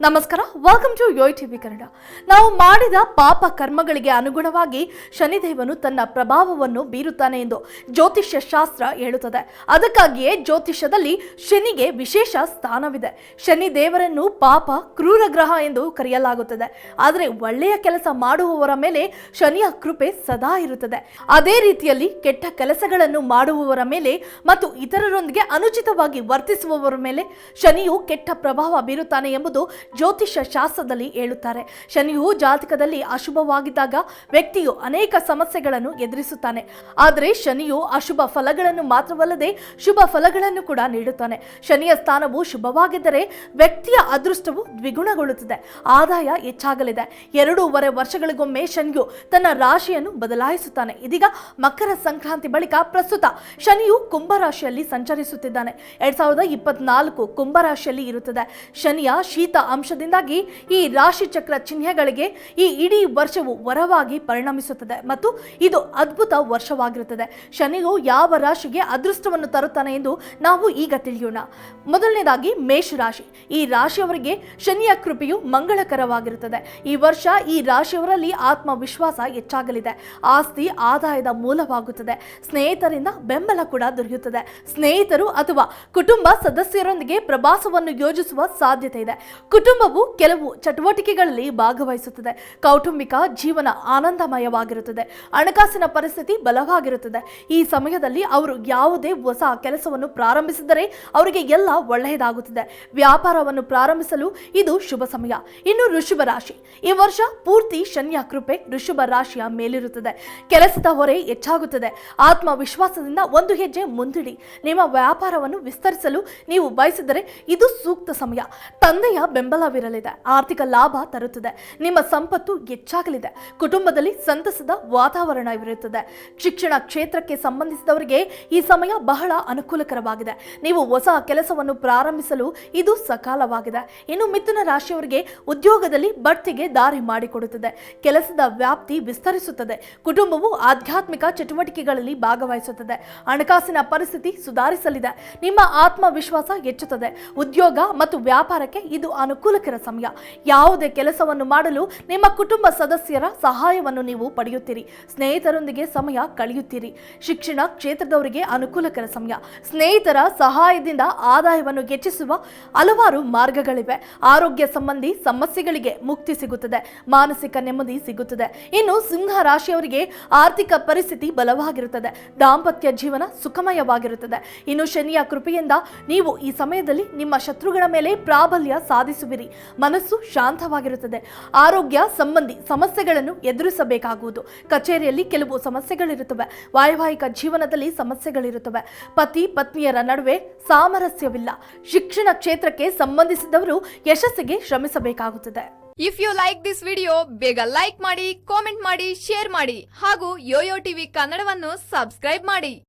ನಮಸ್ಕಾರ welcome to yoyo TV Kannada. ನಾವು ಮಾಡಿದ ಪಾಪ ಕರ್ಮಗಳಿಗೆ ಅನುಗುಣವಾಗಿ ಶನಿದೇವನು ತನ್ನ ಪ್ರಭಾವವನ್ನು ಬೀರುತ್ತಾನೆ ಎಂದು ಜ್ಯೋತಿಷ್ಯ ಶಾಸ್ತ್ರ ಹೇಳುತ್ತದೆ. ಅದಕ್ಕಾಗಿಯೇ ಜ್ಯೋತಿಷ್ಯದಲ್ಲಿ ಶನಿಗೆ ವಿಶೇಷ ಸ್ಥಾನವಿದೆ. ಶನಿ ದೇವರನ್ನು ಪಾಪ ಕ್ರೂರ ಗ್ರಹ ಎಂದು ಕರೆಯಲಾಗುತ್ತದೆ. ಆದರೆ ಒಳ್ಳೆಯ ಕೆಲಸ ಮಾಡುವವರ ಮೇಲೆ ಶನಿಯ ಕೃಪೆ ಸದಾ ಇರುತ್ತದೆ. ಅದೇ ರೀತಿಯಲ್ಲಿ ಕೆಟ್ಟ ಕೆಲಸಗಳನ್ನು ಮಾಡುವವರ ಮೇಲೆ ಮತ್ತು ಇತರರೊಂದಿಗೆ ಅನುಚಿತವಾಗಿ ವರ್ತಿಸುವವರ ಮೇಲೆ ಶನಿಯು ಕೆಟ್ಟ ಪ್ರಭಾವ ಬೀರುತ್ತಾನೆ ಎಂಬುದು ಜ್ಯೋತಿಷ್ಯ ಶಾಸ್ತ್ರದಲ್ಲಿ ಹೇಳುತ್ತಾರೆ. ಶನಿಯು ಜಾತಕದಲ್ಲಿ ಅಶುಭವಾಗಿದ್ದಾಗ ವ್ಯಕ್ತಿಯು ಅನೇಕ ಸಮಸ್ಯೆಗಳನ್ನು ಎದುರಿಸುತ್ತಾನೆ. ಆದರೆ ಶನಿಯು ಅಶುಭ ಫಲಗಳನ್ನು ಮಾತ್ರವಲ್ಲದೆ ಶುಭ ಫಲಗಳನ್ನು ಕೂಡ ನೀಡುತ್ತಾನೆ. ಶನಿಯ ಸ್ಥಾನವು ಶುಭವಾಗಿದ್ದರೆ ವ್ಯಕ್ತಿಯ ಅದೃಷ್ಟವು ದ್ವಿಗುಣಗೊಳ್ಳುತ್ತದೆ. ಆದಾಯ ಹೆಚ್ಚಾಗಲಿದೆ. ಎರಡೂವರೆ ವರ್ಷಗಳಿಗೊಮ್ಮೆ ಶನಿಯು ತನ್ನ ರಾಶಿಯನ್ನು ಬದಲಾಯಿಸುತ್ತಾನೆ. ಇದೀಗ ಮಕರ ಸಂಕ್ರಾಂತಿ ಬಳಿಕ ಪ್ರಸ್ತುತ ಶನಿಯು ಕುಂಭರಾಶಿಯಲ್ಲಿ ಸಂಚರಿಸುತ್ತಿದ್ದಾನೆ. ಎರಡ್ ಸಾವಿರದ ಇಪ್ಪತ್ನಾಲ್ಕು ಕುಂಭರಾಶಿಯಲ್ಲಿ ಇರುತ್ತದೆ. ಶನಿಯ ಶೀತ ಅಂಶದಿಂದಾಗಿ ಈ ರಾಶಿ ಚಕ್ರ ಚಿಹ್ನೆಗಳಿಗೆ ಈ ಇಡೀ ವರ್ಷವು ವರವಾಗಿ ಪರಿಣಮಿಸುತ್ತದೆ ಮತ್ತು ಇದು ಅದ್ಭುತ ವರ್ಷವಾಗಿರುತ್ತದೆ. ಶನಿಯು ಯಾವ ರಾಶಿಗೆ ಅದೃಷ್ಟವನ್ನು ತರುತ್ತಾನೆ ಎಂದು ನಾವು ಈಗ ತಿಳಿಯೋಣ. ಮೊದಲನೇದಾಗಿ ಮೇಷರಾಶಿ. ಈ ರಾಶಿಯವರಿಗೆ ಶನಿಯ ಕೃಪೆಯು ಮಂಗಳಕರವಾಗಿರುತ್ತದೆ. ಈ ವರ್ಷ ಈ ರಾಶಿಯವರಲ್ಲಿ ಆತ್ಮವಿಶ್ವಾಸ ಹೆಚ್ಚಾಗಲಿದೆ. ಆಸ್ತಿ ಆದಾಯದ ಮೂಲವಾಗುತ್ತದೆ. ಸ್ನೇಹಿತರಿಂದ ಬೆಂಬಲ ಕೂಡ ದೊರೆಯುತ್ತದೆ. ಸ್ನೇಹಿತರು ಅಥವಾ ಕುಟುಂಬ ಸದಸ್ಯರೊಂದಿಗೆ ಪ್ರವಾಸವನ್ನು ಯೋಜಿಸುವ ಸಾಧ್ಯತೆ ಇದೆ. ಕುಟುಂಬವು ಕೆಲವು ಚಟುವಟಿಕೆಗಳಲ್ಲಿ ಭಾಗವಹಿಸುತ್ತದೆ. ಕೌಟುಂಬಿಕ ಜೀವನ ಆನಂದಮಯವಾಗಿರುತ್ತದೆ. ಹಣಕಾಸಿನ ಪರಿಸ್ಥಿತಿ ಬಲವಾಗಿರುತ್ತದೆ. ಈ ಸಮಯದಲ್ಲಿ ಅವರು ಯಾವುದೇ ಹೊಸ ಕೆಲಸವನ್ನು ಪ್ರಾರಂಭಿಸಿದರೆ ಅವರಿಗೆ ಎಲ್ಲ ಒಳ್ಳೆಯದಾಗುತ್ತದೆ. ವ್ಯಾಪಾರವನ್ನು ಪ್ರಾರಂಭಿಸಲು ಇದು ಶುಭ ಸಮಯ. ಇನ್ನು ಋಷಭ ರಾಶಿ. ಈ ವರ್ಷ ಪೂರ್ತಿ ಶನಿಯ ಕೃಪೆ ಋಷಭ ರಾಶಿಯ ಮೇಲಿರುತ್ತದೆ. ಕೆಲಸದ ಹೊರೆ ಹೆಚ್ಚಾಗುತ್ತದೆ. ಆತ್ಮವಿಶ್ವಾಸದಿಂದ ಒಂದು ಹೆಜ್ಜೆ ಮುಂದಿಡಿ. ನಿಮ್ಮ ವ್ಯಾಪಾರವನ್ನು ವಿಸ್ತರಿಸಲು ನೀವು ಬಯಸಿದರೆ ಇದು ಸೂಕ್ತ ಸಮಯ. ತಂದೆಯ ಬೆಂಬಲವಿರಲಿದೆ ಆರ್ಥಿಕ ಲಾಭ ತರುತ್ತದೆ. ನಿಮ್ಮ ಸಂಪತ್ತು ಹೆಚ್ಚಾಗಲಿದೆ. ಕುಟುಂಬದಲ್ಲಿ ಸಂತಸದ ವಾತಾವರಣ ಇರುತ್ತದೆ. ಶಿಕ್ಷಣ ಕ್ಷೇತ್ರಕ್ಕೆ ಸಂಬಂಧಿಸಿದವರಿಗೆ ಈ ಸಮಯ ಬಹಳ ಅನುಕೂಲಕರವಾಗಿದೆ. ನೀವು ಹೊಸ ಕೆಲಸವನ್ನು ಪ್ರಾರಂಭಿಸಲು ಇದು ಸಕಾಲವಾಗಿದೆ. ಇನ್ನು ಮಿಥುನ ರಾಶಿಯವರಿಗೆ ಉದ್ಯೋಗದಲ್ಲಿ ಬಡ್ತಿಗೆ ದಾರಿ ಮಾಡಿಕೊಡುತ್ತದೆ. ಕೆಲಸದ ವ್ಯಾಪ್ತಿ ವಿಸ್ತರಿಸುತ್ತದೆ. ಕುಟುಂಬವು ಆಧ್ಯಾತ್ಮಿಕ ಚಟುವಟಿಕೆಗಳಲ್ಲಿ ಭಾಗವಹಿಸುತ್ತದೆ. ಹಣಕಾಸಿನ ಪರಿಸ್ಥಿತಿ ಸುಧಾರಿಸಲಿದೆ. ನಿಮ್ಮ ಆತ್ಮವಿಶ್ವಾಸ ಹೆಚ್ಚುತ್ತದೆ. ಉದ್ಯೋಗ ಮತ್ತು ವ್ಯಾಪಾರಕ್ಕೆ ಇದು ಅನುಕೂಲಕರ ಸಮಯ. ಯಾವುದೇ ಕೆಲಸವನ್ನು ಮಾಡಲು ನಿಮ್ಮ ಕುಟುಂಬ ಸದಸ್ಯರ ಸಹಾಯವನ್ನು ನೀವು ಪಡೆಯುತ್ತೀರಿ. ಸ್ನೇಹಿತರೊಂದಿಗೆ ಸಮಯ ಕಳೆಯುತ್ತೀರಿ. ಶಿಕ್ಷಣ ಕ್ಷೇತ್ರದವರಿಗೆ ಅನುಕೂಲಕರ ಸಮಯ. ಸ್ನೇಹಿತರ ಸಹಾಯದಿಂದ ಆದಾಯವನ್ನು ಹೆಚ್ಚಿಸುವ ಹಲವಾರು ಮಾರ್ಗಗಳಿವೆ. ಆರೋಗ್ಯ ಸಂಬಂಧಿ ಸಮಸ್ಯೆಗಳಿಗೆ ಮುಕ್ತಿ ಸಿಗುತ್ತದೆ. ಮಾನಸಿಕ ನೆಮ್ಮದಿ ಸಿಗುತ್ತದೆ. ಇನ್ನು ಸಿಂಹ ರಾಶಿಯವರಿಗೆ ಆರ್ಥಿಕ ಪರಿಸ್ಥಿತಿ ಬಲವಾಗಿರುತ್ತದೆ. ದಾಂಪತ್ಯ ಜೀವನ ಸುಖಮಯವಾಗಿರುತ್ತದೆ. ಇನ್ನು ಶನಿಯ ಕೃಪೆಯಿಂದ ನೀವು ಈ ಸಮಯದಲ್ಲಿ ನಿಮ್ಮ ಶತ್ರುಗಳ ಮೇಲೆ ಪ್ರಾಬಲ್ಯ ಸಾಧಿಸುವಿರಿ. ಮನಸ್ಸು ಶಾಂತವಾಗಿರುತ್ತದೆ. ಆರೋಗ್ಯ ಸಂಬಂಧಿ ಸಮಸ್ಯೆಗಳನ್ನು ಎದುರಿಸಬೇಕಾಗುವುದು. ಕಚೇರಿಯಲ್ಲಿ ಕೆಲವು ಸಮಸ್ಯೆಗಳಿರುತ್ತವೆ. ವೈವಾಹಿಕ ಜೀವನದಲ್ಲಿ ಸಮಸ್ಯೆಗಳಿರುತ್ತವೆ. ಪತಿ, ಪತ್ನಿಯರ ನಡುವೆ ಸಾಮರಸ್ಯವಿಲ್ಲ. ಶಿಕ್ಷಣ ಕ್ಷೇತ್ರಕ್ಕೆ ಸಂಬಂಧಿಸಿದವರು ಯಶಸ್ಸಿಗೆ ಶ್ರಮಿಸಬೇಕಾಗುತ್ತದೆ. If you like this video ಬೇಗ ಲೈಕ್ ಮಾಡಿ ಕಾಮೆಂಟ್ ಮಾಡಿ ಶೇರ್ ಮಾಡಿ ಹಾಗೂ ಯೋಯೋ ಟಿವಿ ಕನ್ನಡವನ್ನು ಸಬ್ಸ್ಕ್ರೈಬ್ ಮಾಡಿ.